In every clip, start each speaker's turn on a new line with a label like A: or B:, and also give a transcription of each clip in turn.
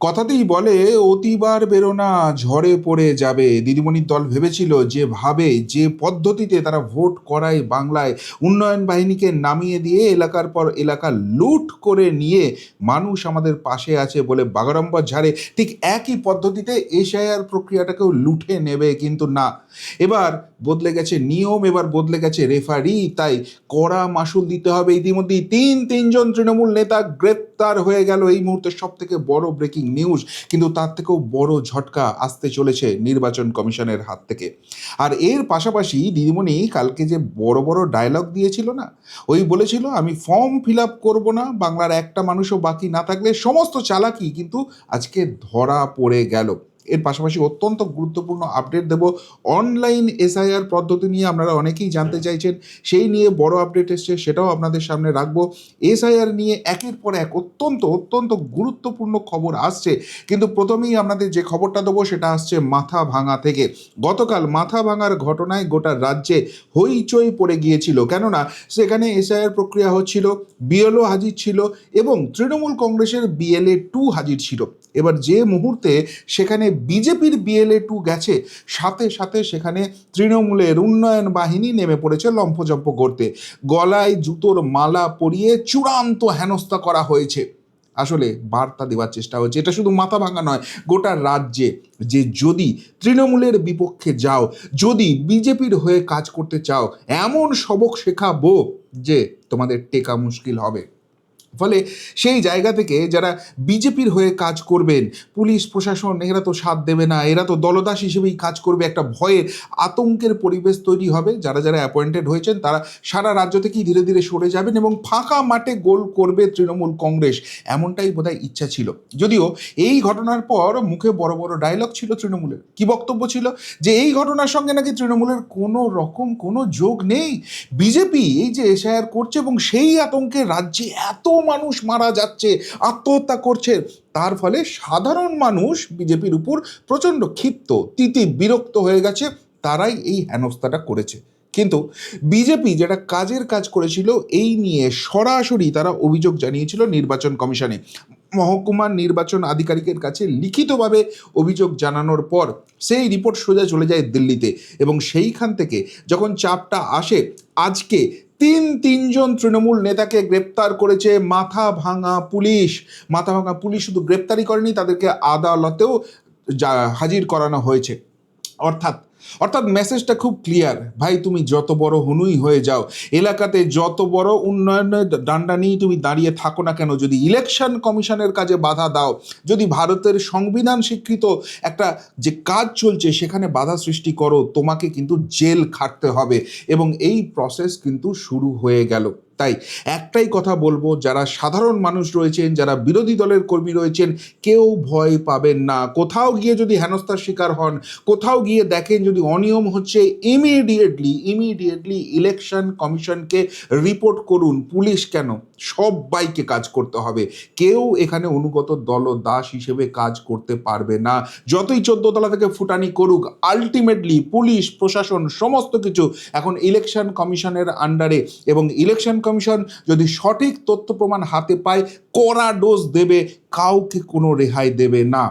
A: কথাতেই বলে, অতিবার বেরোনা, ঝড়ে পড়ে যাবে। দিদিমণির দল ভেবেছিল যেভাবে যে পদ্ধতিতে তারা ভোট করায় বাংলায়, উন্নয়ন বাহিনীকে নামিয়ে দিয়ে এলাকার পর এলাকা লুট করে নিয়ে মানুষ আমাদের পাশে আছে বলে বাগাড়ম্বর ঝাড়ে, ঠিক একই পদ্ধতিতে এশিয়ার প্রক্রিয়াটাকেও লুটে নেবে কিন্তু না। এবার বদলে গেছে নিয়ম, এবার বদলে গেছে রেফারি, তাই কড়া মাসুল দিতে হবে ইতিমধ্যেই। তিন, তিনজন তৃণমূল নেতা গ্রেপ্তার হয়ে গেল এই মুহূর্তে সব থেকে বড় ব্রেকিং নিউজ কিন্তু তার থেকেও বড় ঝটকা আসতে চলেছে নির্বাচন কমিশনের হাত থেকে। আর এর পাশাপাশি দিদিমণি কালকে যে বড় বড় ডায়লগ দিয়েছিল না, ওই বলেছিল, আমি ফর্ম ফিল আপ করব না, বাংলার একটা মানুষও বাকি না থাকলে সমস্ত চালাকি কিন্তু আজকে ধরা পড়ে গেল। এর পাশাপাশি অত্যন্ত গুরুত্বপূর্ণ আপডেট দেব। অনলাইন এসআইআর পদ্ধতি নিয়ে আপনারা অনেকেই জানতে চাইছেন সেই নিয়ে বড় আপডেট এসছে সেটাও আপনাদের সামনে রাখব। এসআইআর নিয়ে একের পর এক অত্যন্ত অত্যন্ত গুরুত্বপূর্ণ খবর আসছে। কিন্তু প্রথমেই আপনাদের যে খবরটা দেবো সেটা আসছে মাথা ভাঙা থেকে। গতকাল মাথা ভাঙার ঘটনায় গোটা রাজ্যে হইচই পড়ে গিয়েছিল। কেননা সেখানে এসআইআর প্রক্রিয়া হচ্ছিল বিএলও হাজির ছিল এবং তৃণমূল কংগ্রেসের বিএলএ টু হাজির ছিল। এবার যে মুহূর্তে সেখানে বিজেপির বিএলএ টু গেছে, সাথে সাথে সেখানে তৃণমূলের উন্নয়ন বাহিনী নেমে পড়েছে লম্ফজম্প করতে গলায় জুতোর মালা পরিয়ে চূড়ান্ত হেনস্থা করা হয়েছে। আসলে বার্তা দেওয়ার চেষ্টা হচ্ছে এটা শুধু মাথা ভাঙা নয়, গোটা রাজ্যে যে যদি তৃণমূলের বিপক্ষে যাও, যদি বিজেপির হয়ে কাজ করতে চাও, এমন সবক শেখাবো যে তোমাদের টেকা মুশকিল হবে। ফলে সেই জায়গা থেকে যারা বিজেপির হয়ে কাজ করবেন, পুলিশ, প্রশাসন, এরা তো সাথ দেবে না, এরা তো দলদাস হিসেবেই কাজ করবে, একটা ভয়ের আতঙ্কের পরিবেশ তৈরি হবে। যারা যারা অ্যাপয়েন্টেড হয়েছেন, তারা সারা রাজ্য থেকেই ধীরে ধীরে সরে যাবেন এবং ফাঁকা মাঠে গোল করবে তৃণমূল কংগ্রেস। এমনটাই বোধহয় ইচ্ছা ছিল। যদিও এই ঘটনার পর মুখে বড় বড় ডায়লগ ছিল তৃণমূলের। কি বক্তব্য ছিল? যে এই ঘটনার সঙ্গে নাকি তৃণমূলের কোনো রকম কোনো যোগ নেই। বিজেপি এই যে এসআইআর করছে এবং সেই আতঙ্কে রাজ্যে এত মানুষ মারা যাচ্ছে, আত্মহত্যা করছে। তার ফলে সাধারণ মানুষ বিজেপির উপর প্রচণ্ড ক্ষিপ্ত, তিতি বিরক্ত হয়ে গেছে, তারাই এই হেনস্থাটা করেছে। কিন্তু বিজেপি যেটা কাজের কাজ করেছিল, এই নিয়ে সরাসরি তারা অভিযোগ জানিয়েছিল নির্বাচন কমিশনে। মহকুমার নির্বাচন আধিকারিকের কাছে লিখিতভাবে অভিযোগ জানানোর পর সেই রিপোর্ট সোজা চলে যায় দিল্লিতে এবং সেইখান থেকে যখন চাপটা আসে, আজকে তিন তিনজন তৃণমূল নেতাকে গ্রেপ্তার করেছে, মাথা ভাঙা পুলিশ। মাথা ভাঙা পুলিশ শুধু গ্রেপ্তারই করেনি, তাদেরকে আদালতেও হাজির করানো হয়েছে। অর্থাৎ অর্থাৎ মেসেজটা খুব ক্লিয়ার ভাই, তুমি যত বড় হনুই হয়ে যাও, এলাকাতে যত বড় উন্নয়নের ডান্ডা নিয়ে তুমি দাঁড়িয়ে থাকো না কেন, যদি ইলেকশন কমিশনের কাজে বাধা দাও, যদি ভারতের সংবিধান স্বীকৃত একটা যে কাজ চলছে, সেখানে বাধা সৃষ্টি করো, তোমাকে কিন্তু জেল খাটতে হবে। এবং এই প্রসেস কিন্তু শুরু হয়ে গেল। তাই একটাই কথা বলব, যারা সাধারণ মানুষ রয়েছেন, যারা বিরোধী দলের কর্মী রয়েছেন, কেউ ভয় পাবেন না। কোথাও গিয়ে যদি হেনস্থার শিকার হন, কোথাও গিয়ে দেখেন যদি অনিয়ম হচ্ছে ইমিডিয়েটলি ইমিডিয়েটলি ইলেকশন কমিশনকে রিপোর্ট করুন। পুলিশ কেন? সবাইকে কাজ করতে হবে। কেউ এখানে অনুগত দল দাস হিসেবে কাজ করতে পারবে না। যতই চোদ্দ তলা থেকে ফুটানি করুক আলটিমেটলি পুলিশ, প্রশাসন, সমস্ত কিছু এখন ইলেকশন কমিশনের আন্ডারে এবং ইলেকশন কমিশন যদি সঠিক তথ্য প্রমাণ হাতে পায়, কড়া ডোজ দেবে, কাউকে কোনো রেহাই দেবে না।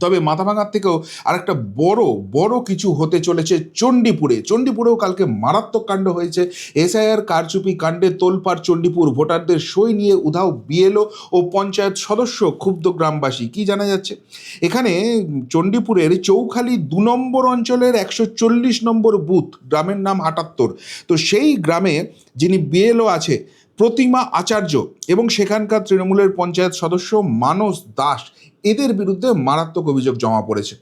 A: তবে মাথা ভাঙার থেকেও আরেকটা বড় বড় কিছু হতে চলেছে চণ্ডীপুরে। চণ্ডীপুরেও কালকে মারাত্মক কাণ্ড হয়েছে। এসআইআর কারচুপি কাণ্ডে তোলপাড় চণ্ডীপুর ভোটারদের সই নিয়ে উধাও বিএলও ও পঞ্চায়েত সদস্য ক্ষুব্ধ গ্রামবাসী। কি জানা যাচ্ছে? এখানে চণ্ডীপুরের চৌখালি দু নম্বর অঞ্চলের একশো চল্লিশ নম্বর বুথ, গ্রামের নাম আটাত্তর। তো সেই গ্রামে যিনি বিএলও আছে, প্রতিমা আচার্য এবং সেখানকার তৃণমূলের পঞ্চায়েত সদস্য মানস দাস। এদের বিরুদ্ধে মারাত্মক অভিযোগ জমা পড়েছে।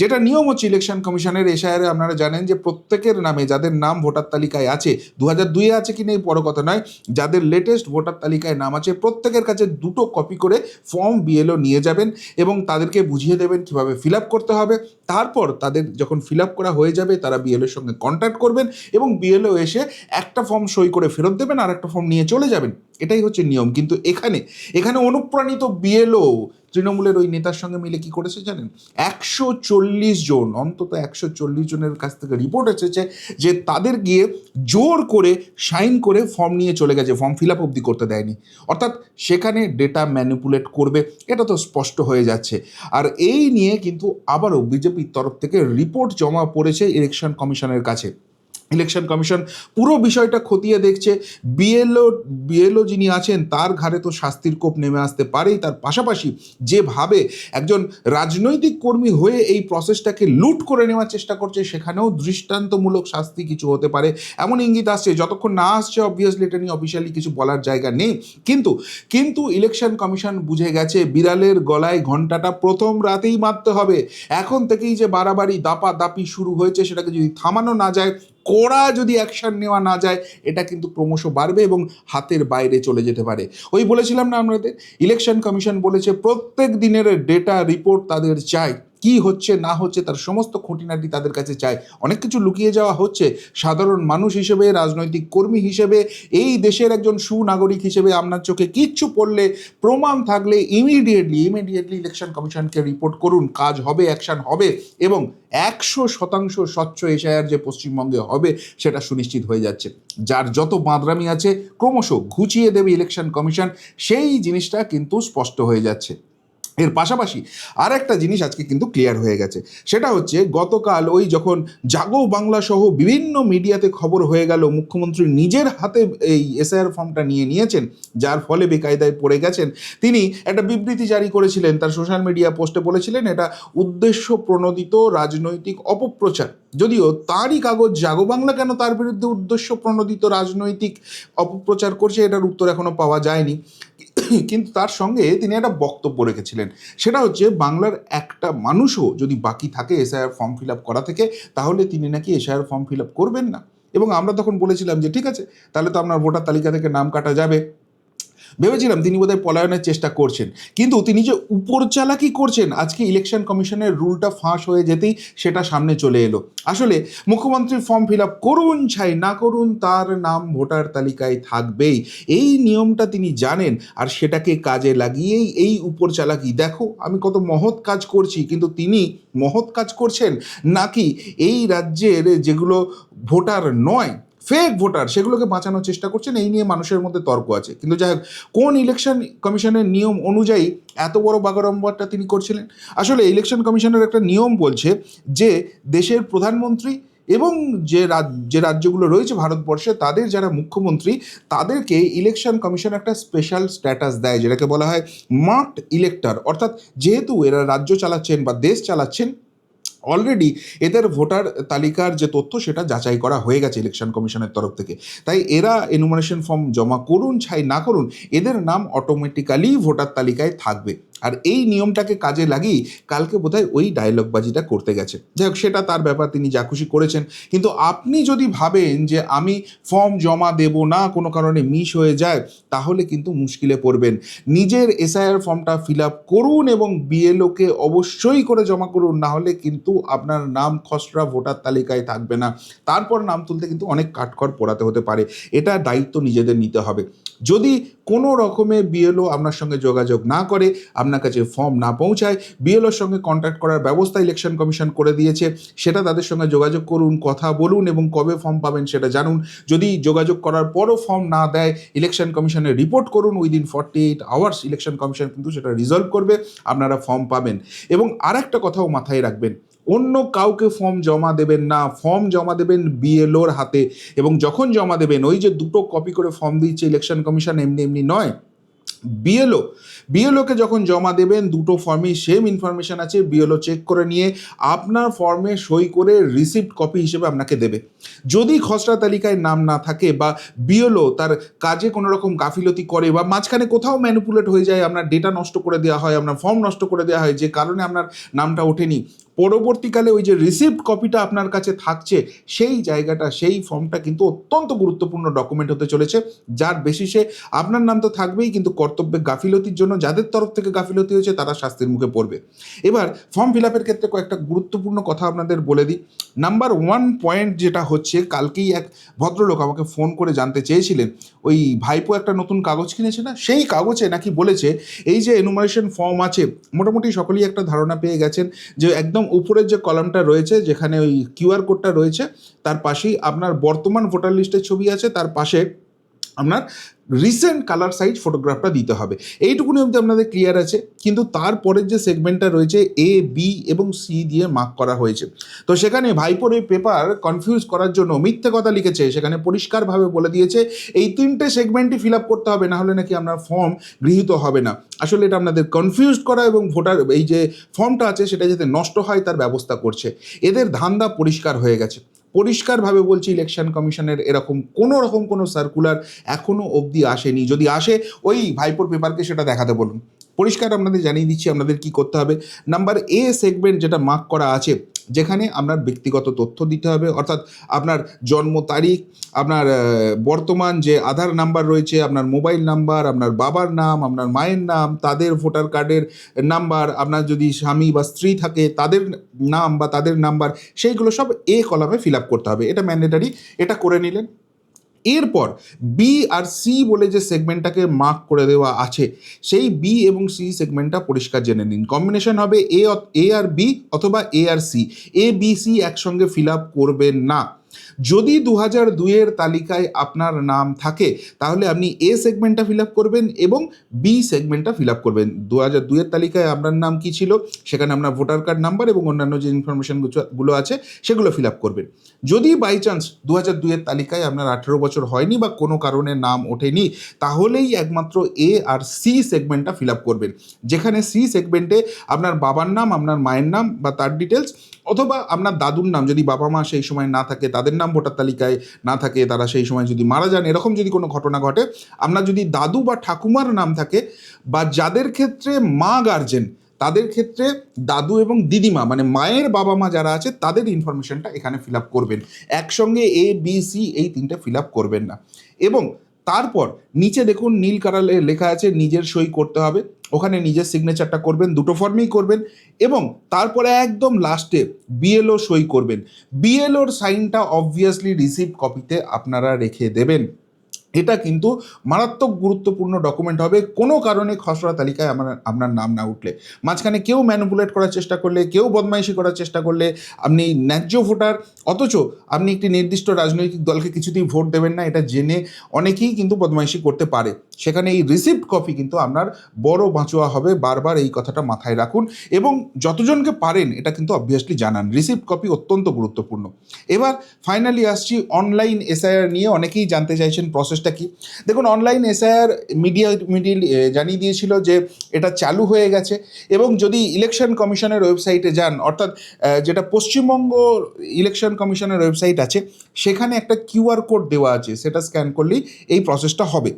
A: যেটা নিয়ম হচ্ছে ইলেকশন কমিশনের এশায়ারে আপনারা জানেন যে প্রত্যেকের নামে যাদের নাম ভোটার তালিকায় আছে দু হাজার দুইয়ে আছে কি নেই বড় কথা নয়, যাদের লেটেস্ট ভোটার তালিকায় নাম আছে, প্রত্যেকের কাছে দুটো কপি করে ফর্ম বিএলও নিয়ে যাবেন এবং তাদেরকে বুঝিয়ে দেবেন কীভাবে ফিল আপ করতে হবে। তারপর তাদের যখন ফিল আপ করা হয়ে যাবে, তারা বিএলওর সঙ্গে কন্ট্যাক্ট করবেন এবং বিএলও এসে একটা ফর্ম সই করে ফেরত দেবেন আর একটা ফর্ম নিয়ে চলে যাবেন। এটাই হচ্ছে নিয়ম। কিন্তু এখানে এখানে অনুপ্রাণিত বিএলও তৃণমূলের ওই নেতার সঙ্গে মিলে কি করেছে জানেন? একশো চল্লিশ জন, অন্তত একশো চল্লিশ জনের কাছ থেকে রিপোর্ট এসেছে যে তাদের গিয়ে জোর করে সাইন করে ফর্ম নিয়ে চলে গেছে ফর্ম ফিল আপ অবধি করতে দেয়নি। অর্থাৎ সেখানে ডেটা ম্যানিপুলেট করবে, এটা তো স্পষ্ট হয়ে যাচ্ছে। আর এই নিয়ে কিন্তু আবারও বিজেপির তরফ থেকে রিপোর্ট জমা পড়েছে ইলেকশন কমিশনের কাছে। ইলেকশন কমিশন পুরো বিষয়টা খতিয়ে দেখছে। বিএলও বিএলও যিনি আছেন, তার ঘাড়ে তো শাস্তির কোপ নেমে আসতে পারেই। তার পাশাপাশি যেভাবে একজন রাজনৈতিক কর্মী হয়ে এই প্রসেসটাকে লুট করে নেওয়ার চেষ্টা করছে, সেখানেও দৃষ্টান্তমূলক শাস্তি কিছু হতে পারে। এমন ইঙ্গিত আসছে, যতক্ষণ না আসছে অবভিয়াসলি এটা নিয়ে অফিসিয়ালি কিছু বলার জায়গা নেই। কিন্তু কিন্তু ইলেকশন কমিশন বুঝে গেছে, বিড়ালের গলায় ঘন্টাটা প্রথম রাতেই মারতে হবে। এখন থেকেই যে বাড়াবাড়ি দাপা দাপি শুরু হয়েছে, সেটাকে যদি থামানো না যায় কড়া যদি অ্যাকশান নেওয়া না যায়, এটা কিন্তু ক্রমশ বাড়বে এবং হাতের বাইরে চলে যেতে পারে। ওই বলেছিলাম না আমাদের ইলেকশন কমিশন বলেছে প্রত্যেক দিনের ডেটা রিপোর্ট তাদের চাই। কি হচ্ছে, না হচ্ছে, তার সমস্ত খুঁটিনাটি তাদের কাছে চায় অনেক কিছু লুকিয়ে যাওয়া হচ্ছে। সাধারণ মানুষ হিসেবে, রাজনৈতিক কর্মী হিসেবে, এই দেশের একজন সুনাগরিক হিসেবে আপনার চোখে কিচ্ছু পড়লে, প্রমাণ থাকলে ইমিডিয়েটলি ইমিডিয়েটলি ইলেকশন কমিশনকে রিপোর্ট করুন। কাজ হবে অ্যাকশন হবে এবং একশো শতাংশ স্বচ্ছ এশায়ার যে পশ্চিমবঙ্গে হবে, সেটা সুনিশ্চিত হয়ে যাচ্ছে। যার যত বাঁদরামি আছে, ক্রমশ ঘুচিয়ে দেবে ইলেকশন কমিশন সেই জিনিসটা কিন্তু স্পষ্ট হয়ে যাচ্ছে। এর পাশাপাশি আর একটা জিনিস আজকে কিন্তু ক্লিয়ার হয়ে গেছে। সেটা হচ্ছে গতকাল ওই যখন জাগো বাংলা সহ বিভিন্ন মিডিয়াতে খবর হয়ে গেল, মুখ্যমন্ত্রী নিজের হাতে এই এসআইআর ফর্মটা নিয়ে নিয়েছেন, যার ফলে বেকায়দায় পড়ে গেছেন। তিনি একটা বিবৃতি জারি করেছিলেন, তার সোশ্যাল মিডিয়া পোস্টে বলেছিলেন, এটা উদ্দেশ্য প্রণোদিত রাজনৈতিক অপপ্রচার। যদিও তারই কাগজ জাগো বাংলা কেন তার বিরুদ্ধে উদ্দেশ্য প্রণোদিত রাজনৈতিক অপপ্রচার করছে, এটার উত্তর এখনও পাওয়া যায়নি। কিন্তু তার সঙ্গে তিনি একটা বক্তব্য রেখেছিলেন। সেটা হচ্ছে, বাংলার একটা মানুষও যদি বাকি থাকে এসআইআর ফর্ম ফিল আপ করা থেকে, তাহলে তিনি নাকি এসআইআর ফর্ম ফিল আপ করবেন না। এবং আমরা তখন বলেছিলাম যে, ঠিক আছে, তাহলে তো আপনার ভোটার তালিকা থেকে নাম কাটা যাবে। ভেবেছিলাম তিনি বোধহয় পলায়নের চেষ্টা করছেন। কিন্তু তিনি যে উপর চালাকি করছেন, আজকে ইলেকশন কমিশনের রুলটা ফাঁস হয়ে যেতেই সেটা সামনে চলে এলো। আসলে মুখ্যমন্ত্রী ফর্ম ফিল আপ করুন ছাই, না করুন তার নাম ভোটার তালিকায় থাকবেই। এই নিয়মটা তিনি জানেন আর সেটাকে কাজে লাগিয়েই এই উপর চালাকি দেখো, আমি কত মহৎ কাজ করছি, কিন্তু তিনি মহৎ কাজ করছেন নাকি এই রাজ্যের যেগুলো ভোটার নয় ফেক ভোটার সেগুলোকে বাঁচানোর চেষ্টা করছেন, এই নিয়ে মানুষের মধ্যে তর্ক আছে। কিন্তু যাই হোক, কোন ইলেকশন কমিশনের নিয়ম অনুযায়ী এত বড় বাগাড়ম্বরটা তিনি করছিলেন? আসলে ইলেকশন কমিশনের একটা নিয়ম বলছে যে, দেশের প্রধানমন্ত্রী এবং যে যে রাজ্যগুলো রয়েছে ভারতবর্ষে, তাদের যারা মুখ্যমন্ত্রী, তাদেরকে ইলেকশন কমিশন একটা স্পেশাল স্ট্যাটাস দেয়, যেটাকে বলা হয় মার্কড ইলেক্টর অর্থাৎ যেহেতু এরা রাজ্য চালাচ্ছেন বা দেশ চালাচ্ছেন অলরেডি এদের ভোটার তালিকার যে তথ্য সেটা যাচাই করা হয়ে গেছে ইলেকশন কমিশনের তরফ থেকে। তাই এরা এনুমারেশন ফর্ম জমা করুন, ছাই না করুন, এদের নাম অটোমেটিক্যালি ভোটার তালিকায় থাকবে। আর এই নিয়মটাকে কাজে লাগিয়ে কালকে বোধহয় ওই ডায়লগবাজিটা করতে গেছে। যাই হোক, সেটা তার ব্যাপার, তিনি যা খুশি করেছেন। কিন্তু আপনি যদি ভাবেন যে আমি ফর্ম জমা দেব না, কোনো কারণে মিস হয়ে যায়, তাহলে কিন্তু মুশকিলে পড়বেন। নিজের এসআইআর ফর্মটা ফিল আপ করুন এবং বিএলওকে অবশ্যই করে জমা করুন, না হলে কিন্তু আপনার নাম খসড়া ভোটার তালিকায় থাকবে না। তারপর নাম তুলতে কিন্তু অনেক কাঠখড় পোড়াতে হতে পারে। এটা দায়িত্ব নিজেদের নিতে হবে। যদি কোনো রকমে বিএলও আপনার সঙ্গে যোগাযোগ না করে, আপনার কাছে ফর্ম না পৌঁছায় বিএলওর সঙ্গে কন্ট্যাক্ট করার ব্যবস্থা ইলেকশন কমিশন করে দিয়েছে, সেটা তাদের সঙ্গে যোগাযোগ করুন, কথা বলুন এবং কবে ফর্ম পাবেন সেটা জানুন। যদি যোগাযোগ করার পরও ফর্ম না দেয় ইলেকশন কমিশনে রিপোর্ট করুন within forty eight hours election commission কিন্তু সেটা রিজলভ করবে, আপনারা ফর্ম পাবেন। এবং আর একটা কথাও মাথায় রাখবেন অন্য কাউকে ফর্ম জমা দেবেন না। ফর্ম জমা দেবেন বিএলওর হাতে। এবং যখন জমা দেবেন, ওই যে দুটো কপি করে ফর্ম দিচ্ছে ইলেকশন কমিশন এমনি এমনি নয়। বিএলও বিএলওকে যখন জমা দেবেন, দুটো ফর্মেই সেম ইনফরমেশন আছে বিএলও চেক করে নিয়ে আপনার ফর্মে সই করে রিসিপ্ট কপি হিসেবে আপনাকে দেবে। যদি খসড়া তালিকায় নাম না থাকে বা বিএলও তার কাজে কোনো রকম গাফিলতি করে বা মাঝখানে কোথাও ম্যানিপুলেট হয়ে যায়, আপনার ডেটা নষ্ট করে দেওয়া হয়, আপনার ফর্ম নষ্ট করে দেওয়া হয়, যে কারণে আপনার নামটা ওঠেনি পরবর্তীকালে ওই যে রিসিপ্ট কপিটা আপনার কাছে থাকছে, সেই জায়গাটা, সেই ফর্মটা কিন্তু অত্যন্ত গুরুত্বপূর্ণ ডকুমেন্ট হতে চলেছে। যার বেসিসে আপনার নাম তো থাকবেই, কিন্তু কর্তব্যে গাফিলতির জন্য, যাদের তরফ থেকে গাফিলতি হয়েছে, তারা শাস্তির মুখে পড়বে। এবার ফর্ম ফিল আপের ক্ষেত্রে কয়েকটা গুরুত্বপূর্ণ কথা আপনাদের বলে দিই। নাম্বার ওয়ান পয়েন্ট যেটা হচ্ছে, কালকেই এক ভদ্রলোক আমাকে ফোন করে জানতে চেয়েছিলেন। ওই ভাইপো একটা নতুন কাগজ কিনেছে না? সেই কাগজে নাকি বলেছে, এই যে এনুমারেশন ফর্ম আছে, মোটামুটি সকলেই একটা ধারণা পেয়ে গেছেন যে একদম উপরের যে কলামটা রয়েছে, যেখানে ওই কিউআর কোডটা রয়েছে, তার পাশেই আপনার বর্তমান ভোটার লিস্টের ছবি আছে, তার পাশে আপনার রিসেন্ট কালার সাইজ ফটোগ্রাফটা দিতে হবে। এইটুকুনি অবধি আপনাদের ক্লিয়ার আছে, কিন্তু তারপরের যে সেগমেন্টটা রয়েছে এ বি এবং সি দিয়ে মার্ক করা হয়েছে। তো সেখানে ভাইপোর এই পেপার কনফিউজ করার জন্য মিথ্যে কথা লিখেছে, সেখানে পরিষ্কারভাবে বলে দিয়েছে, এই তিনটে সেগমেন্টই ফিল আপ করতে হবে, না হলে নাকি আপনার ফর্ম গৃহীত হবে না। আসলে এটা আপনাদের কনফিউজ করা এবং ভোটার, এই যে ফর্মটা আছে, সেটা যাতে নষ্ট হয়, তার ব্যবস্থা করছে। এদের ধান্দা পরিষ্কার হয়ে গেছে। পরিষ্কারভাবে বলছি ইলেকশন কমিশনের এরকম কোনো রকম কোনো সার্কুলার এখনও অবধি আসেনি। যদি আসে, ওই ভাইপোর পেপারকে সেটা দেখাতে বলুন। পরিষ্কার আপনাদের জানিয়ে দিচ্ছি আপনাদের কি করতে হবে। নাম্বার এ সেগমেন্ট যেটা মার্ক করা আছে, যেখানে আপনার ব্যক্তিগত তথ্য দিতে হবে, অর্থাৎ আপনার জন্ম তারিখ, আপনার বর্তমান যে আধার নাম্বার রয়েছে, আপনার মোবাইল নাম্বার আপনার বাবার নাম, আপনার মায়ের নাম, তাদের ভোটার কার্ডের নাম্বার আপনার যদি স্বামী বা স্ত্রী থাকে, তাদের নাম বা তাদের নাম্বার সেইগুলো সব এ কলামে ফিল আপ করতে হবে। এটা ম্যান্ডেটারি এটা করে নিলেন। এরপর বি আর সি বলে যে সেগমেন্টটাকে মার্ক করে দেওয়া আছে, সেই বি এবং সি সেগমেন্টটা পরিষ্কার জেনে নিন। কম্বিনেশন হবে এ এ আর বি অথবা A R C A B C একসঙ্গে ফিল আপ করবেন না। যদি দু হাজার দুইয়ের তালিকায় আপনার নাম থাকে, তাহলে আপনি এ সেগমেন্টটা ফিল আপ করবেন এবং বি সেগমেন্টটা ফিল আপ করবেন। দু হাজার দুইয়ের তালিকায় আপনার নাম কি ছিল, সেখানে আপনার ভোটার কার্ড নাম্বার এবং অন্যান্য যে ইনফরমেশনগুলো আছে, সেগুলো ফিল আপ করবেন। যদি বাই চান্স দু হাজার দুইয়ের তালিকায় আপনার আঠেরো বছর হয়নি বা কোনো কারণে নাম ওঠেনি, তাহলেই একমাত্র এ আর সি সেগমেন্টটা ফিল আপ করবেন। যেখানে সি সেগমেন্টে আপনার বাবার নাম, আপনার মায়ের নাম বা তার ডিটেলস অথবা আপনার দাদুর নাম যদি বাবা মা সেই সময় না থাকে, তাদের নাম ভোটার তালিকায় না থাকে, তারা সেই সময় যদি মারা যান, এরকম যদি কোনো ঘটনা ঘটে, আপনার যদি দাদু বা ঠাকুমার নাম থাকে বা যাদের ক্ষেত্রে মা গার্জেন তাদের ক্ষেত্রে দাদু এবং দিদিমা মানে মায়ের বাবা মা যারা আছে, তাদের ইনফরমেশনটা এখানে ফিল আপ করবেন। একসঙ্গে এ বি সি এই তিনটে ফিল আপ করবেন না। এবং তারপর নিচে দেখুন নীল কালারে লেখা আছে, নিজের সই করতে হবে। ওখানে নিজের সিগনেচারটা করবেন, দুটো ফর্মেই করবেন এবং তারপরে একদম লাস্টে বিএলও সই করবেন। বিএলওর সাইনটা অবভিয়াসলি রিসিভ কপিতে আপনারা রেখে দেবেন। এটা কিন্তু মারাত্মক গুরুত্বপূর্ণ ডকুমেন্ট হবে, কোনো কারণে খসড়া তালিকায় আমার, আপনার নাম না উঠলে। মাঝখানে কেউ ম্যানুপুলেট করার চেষ্টা করলে, কেউ বদমাইশি করার চেষ্টা করলে, আপনি ন্যায্য ভোটার, অথচ আপনি একটি নির্দিষ্ট রাজনৈতিক দলকে কিছুতেই ভোট দেবেন না, এটা জেনে অনেকেই কিন্তু বদমাইশি করতে পারে। সেখানে এই রিসিপ্ট কপি কিন্তু আপনার বড় বাঁচোয়া হবে। বারবার এই কথাটা মাথায় রাখুন এবং যতজনকে পারেন এটা কিন্তু অবভিয়াসলি জানান। রিসিপ্ট কপি অত্যন্ত গুরুত্বপূর্ণ। এবার ফাইনালি আসছি অনলাইন এসআইআর নিয়ে। অনেকেই জানতে চাইছেন প্রসেসটা কি? দেখুন অনলাইন এসআইআর মিডিয়া মিডিল জানিয়ে দিয়েছিল যে এটা চালু হয়ে গেছে এবং যদি ইলেকশন কমিশনের ওয়েবসাইটে যান, অর্থাৎ যেটা পশ্চিমবঙ্গ ইলেকশন কমিশনের ওয়েবসাইট আছে, সেখানে একটা কিউআর কোড দেওয়া আছে। সেটা স্ক্যান করলেই এই প্রসেসটা হবে।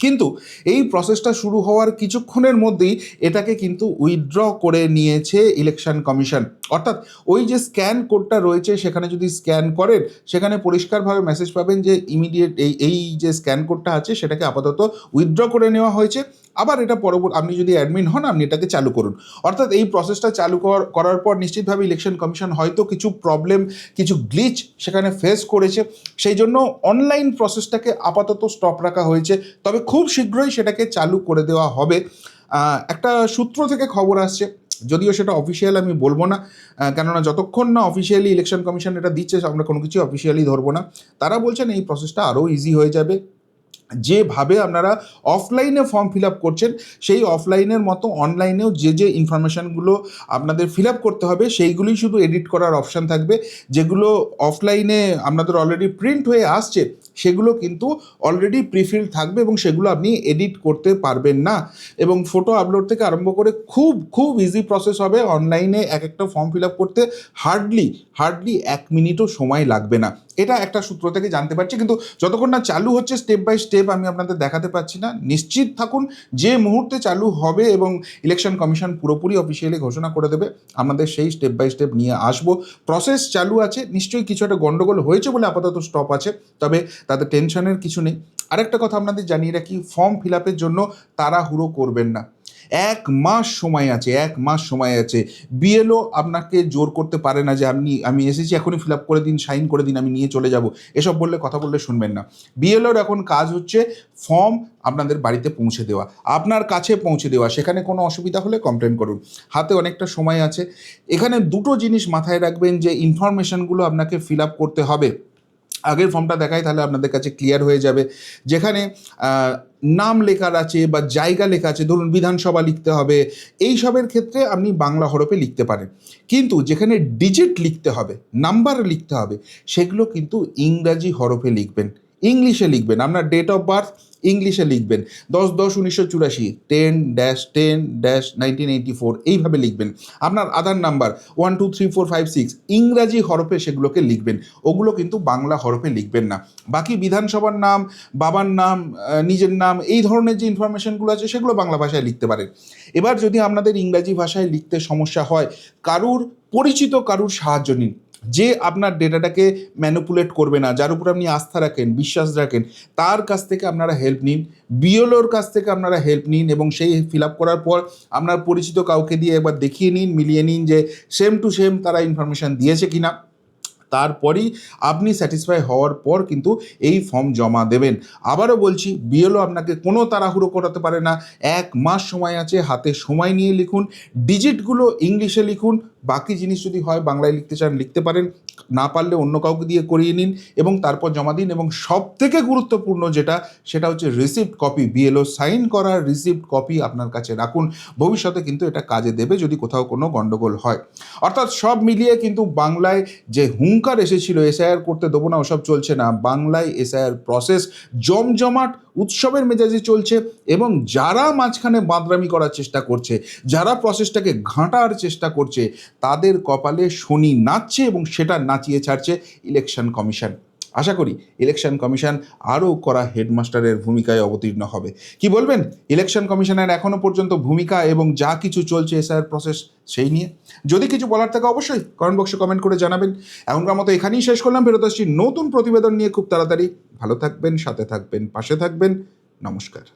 A: কিন্তু এই প্রসেসটা শুরু হওয়ার কিছুক্ষণের মধ্যেই এটাকে কিন্তু উইথড্র করে নিয়েছে ইলেকশন কমিশন অর্থাৎ ওই যে স্ক্যান কোডটা রয়েছে, সেখানে যদি স্ক্যান করেন, সেখানে পরিষ্কারভাবে মেসেজ পাবেন যে ইমিডিয়েট এই এই যে স্ক্যান কোডটা আছে, সেটাকে আপাতত উইথড্র করে নেওয়া হয়েছে। আবার এটা পরবর্তী আপনি যদি অ্যাডমিন হন, আপনি এটাকে চালু করুন। অর্থাৎ এই প্রসেসটা চালু কর- করার পর নিশ্চিতভাবে ইলেকশন কমিশন হয়তো কিছু প্রবলেম কিছু গ্লিচ সেখানে ফেস করেছে। সেই জন্য অনলাইন প্রসেসটাকে আপাতত স্টপ রাখা হয়েছে। তবে খুব শীঘ্রই সেটাকে চালু করে দেওয়া হবে। একটা সূত্র থেকে খবর আসছে। যদিও সেটা অফিসিয়াল আমি বলব না। কেননা যতক্ষণ না অফিসিয়ালি ইলেকশন কমিশন এটা দিচ্ছে, আমরা কোনো কিছু অফিসিয়ালি ধরবো না। তারা বলছেন এই প্রসেসটা আরও ইজি হয়ে যাবে। যেভাবে আপনারা অফলাইনে ফর্ম ফিল আপ করছেন, সেই অফলাইনের মতো অনলাইনেও যে যে ইনফরমেশানগুলো আপনাদের ফিল আপ করতে হবে, সেইগুলোই শুধু এডিট করার অপশান থাকবে। যেগুলো অফলাইনে আপনাদের অলরেডি প্রিন্ট হয়ে আসছে সেগুলো কিন্তু অলরেডি প্রিফিল থাকবে এবং সেগুলো আপনি এডিট করতে পারবেন না। এবং ফটো আপলোড থেকে আরম্ভ করে খুব খুব ইজি প্রসেস হবে। অনলাইনে এক একটা ফর্ম ফিল আপ করতে হার্ডলি হার্ডলি এক মিনিটও সময় লাগবে না। এটা একটা সূত্র থেকে জানতে পারছি। কিন্তু যতক্ষণ না চালু হচ্ছে স্টেপ বাই স্টেপ আমি আপনাদের দেখাতে পারছি না। নিশ্চিত থাকুন, যে মুহূর্তে চালু হবে এবং ইলেকশন কমিশন পুরোপুরি অফিসিয়ালি ঘোষণা করে দেবে, আমাদের সেই স্টেপ বাই স্টেপ নিয়ে আসব। প্রসেস চালু আছে। নিশ্চয়ই কিছু একটা গণ্ডগোল হয়েছে বলে আপাতত স্টপ আছে। তবে তাতে টেনশনের কিছু নেই। আরেকটা কথা আপনাদের জানিয়ে রাখি ফর্ম ফিল আপের জন্য তাড়াহুড়ো করবেন না। এক মাস সময় আছে, এক মাস সময় আছে। বিএলও আপনাকে জোর করতে পারে না যে আপনি, আমি এসেছি, এখনই ফিল আপ করে দিন সাইন করে দিন, আমি নিয়ে চলে যাব। এসব বললে, কথা বললে শুনবেন না। বিএলওর এখন কাজ হচ্ছে ফর্ম আপনাদের বাড়িতে পৌঁছে দেওয়া। আপনার কাছে পৌঁছে দেওয়া। সেখানে কোনো অসুবিধা হলে কমপ্লেন করুন। হাতে অনেকটা সময় আছে। এখানে দুটো জিনিস মাথায় রাখবেন যে ইনফরমেশনগুলো আপনাকে ফিল আপ করতে হবে। আগের ফর্মটা দেখাই, তাহলে আপনাদের কাছে ক্লিয়ার হয়ে যাবে। যেখানে নাম লেখার আছে বা জায়গা লেখা আছে, ধরুন বিধানসভা লিখতে হবে, এই সবের ক্ষেত্রে আপনি বাংলা হরফে লিখতে পারেন। কিন্তু যেখানে ডিজিট লিখতে হবে নাম্বার লিখতে হবে, সেগুলো কিন্তু ইংরাজি হরফে লিখবেন। ইংলিশে লিখবেন, আপনার ডেট অফ বার্থ ইংলিশে লিখবেন। দশ দশ উনিশশো চুরাশি ten dash ten dash nineteen eighty four এইভাবে লিখবেন। আপনার Aadhaar number one two three four five six ইংরাজি হরফে সেগুলোকে লিখবেন। ওগুলো কিন্তু বাংলা হরফে লিখবেন না। বাকি বিধানসভার নাম, বাবার নাম নিজের নাম, এই ধরনের যে ইনফরমেশনগুলো আছে, সেগুলো বাংলা ভাষায় লিখতে পারেন। এবার যদি আপনাদের ইংরাজি ভাষায় লিখতে সমস্যা হয়, কারুর পরিচিত কারুর সাহায্য নিন। যে আপনার ডেটাটাকে ম্যানুপুলেট করবে না, যার উপর আপনি আস্থা রাখেন, বিশ্বাস রাখেন, তার কাছ থেকে আপনারা হেল্প নিন। বিওলোর কাছ থেকে আপনারা হেল্প নিন এবং সেই ফিল আপ করার পর আপনার পরিচিত কাউকে দিয়ে একবার দেখিয়ে নিন, মিলিয়ে নিন যে সেম টু সেম তারা ইনফরমেশান দিয়েছে কি না তারপরেই আপনি স্যাটিসফাই হওয়ার পর কিন্তু এই ফর্ম জমা দেবেন। আবারও বলছি, বিএলও আপনাকে কোনো তাড়াহুড়ো করাতে পারে না। এক মাস সময় আছে, হাতে সময় নিয়ে লিখুন ডিজিটগুলো ইংলিশে লিখুন বাকি জিনিস যদি হয়, বাংলায় লিখতে চান, লিখতে পারেন। না পারলে অন্য কাউকে দিয়ে করিয়ে নিন এবং তারপর জমা দিন এবং সব থেকে গুরুত্বপূর্ণ যেটা, সেটা হচ্ছে রিসিপ্ট কপি বিএলও সাইন করার রিসিপ্ট কপি আপনার কাছে রাখুন। ভবিষ্যতে কিন্তু এটা কাজে দেবে যদি কোথাও কোনো গণ্ডগোল হয়। অর্থাৎ সব মিলিয়ে কিন্তু বাংলায় যে হুঙ্কার এসেছিল এসআইআর করতে দেবো না, ওসব চলছে না। বাংলায় এসআইআর প্রসেস জমজমাট উৎসবের মেজাজে চলছে এবং যারা মাঝখানে বাঁদরামি করার চেষ্টা করছে, যারা প্রসেসটাকে ঘাঁটার চেষ্টা করছে তাদের কপালে শনি নাচছে এবং সেটা নাচিয়ে ছাড়ছে ইলেকশন কমিশন আশা করি ইলেকশন কমিশন আরও করা হেডমাস্টারের ভূমিকায় অবতীর্ণ হবে। কি বলবেন? ইলেকশন কমিশনের এখনও পর্যন্ত ভূমিকা এবং যা কিছু চলছে এসআইআর প্রসেস সেই নিয়ে। যদি কিছু বলার থাকে অবশ্যই কমেন্ট বক্সে কমেন্ট করে জানাবেন। এখনকার মতো এখানেই শেষ করলাম। ফেরত আসছি নতুন প্রতিবেদন নিয়ে খুব তাড়াতাড়ি। ভালো থাকবেন, সাথে থাকবেন, পাশে থাকবেন। নমস্কার।